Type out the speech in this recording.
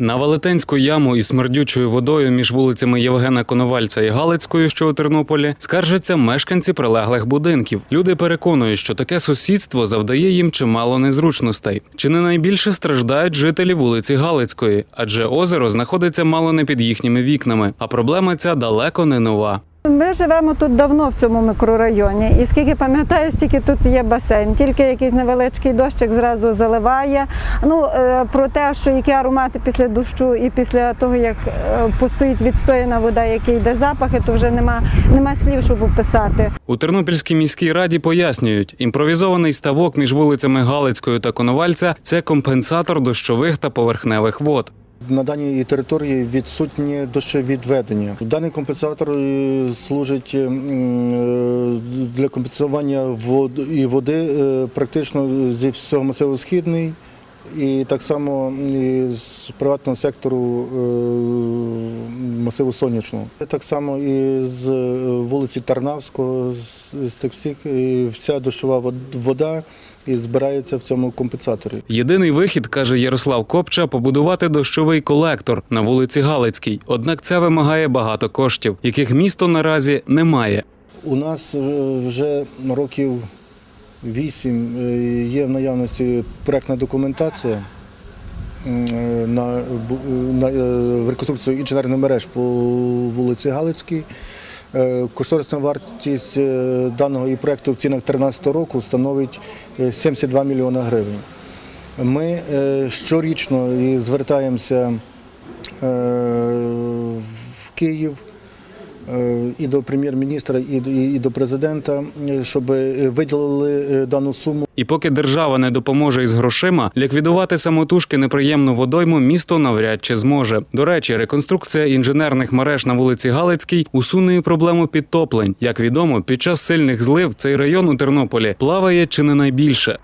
На велетенську яму із смердючою водою між вулицями Євгена Коновальця і Галицькою, що у Тернополі, скаржаться мешканці прилеглих будинків. Люди переконують, що таке сусідство завдає їм чимало незручностей. Чи не найбільше страждають жителі вулиці Галицької, адже озеро знаходиться мало не під їхніми вікнами, а проблема ця далеко не нова. Ми живемо тут давно в цьому мікрорайоні, і скільки пам'ятаю, стільки тут є басейн. Тільки якийсь невеличкий дощик зразу заливає. Ну е, про те, що які аромати після дощу і після того, як е, постоїть відстояна вода, який йде запахи, то вже нема, нема слів, щоб описати. У Тернопільській міській раді пояснюють, імпровізований ставок між вулицями Галицькою та Коновальця це компенсатор дощових та поверхневих вод. На даній території відсутні дощовідведення. Даний компенсатор е, служить е, для компенсування і води е, практично зі всього масиву східний. І так само з приватного сектору масиву сонячного. Так само і з е, вулиці Тарнавського, з, тих всіх вся дощова вода і збирається в цьому компенсаторі. Єдиний вихід, каже Ярослав Копча, побудувати дощовий колектор на вулиці Галицькій. Однак це вимагає багато коштів, яких місто наразі не має. У нас е, вже років вісім е, є в наявності проектна документація на, бу- на е, реконструкцію інженерних мереж по вулиці Галицькій. Е, Кошторисна вартість е, даного і проєкту в цінах 2013 року становить е, 72 мільйони гривень. Ми е, щорічно звертаємося е, в Київ е, і до прем'єр-міністра, і до- президента, е, щоб виділили е, дану суму. І поки держава не допоможе із грошима, ліквідувати самотужки неприємну водойму місто навряд чи зможе. До речі, реконструкція інженерних мереж на вулиці Галицькій усуне і проблему підтоплень. Як відомо, під час сильних злив цей район у Тернополі плаває чи не найбільше.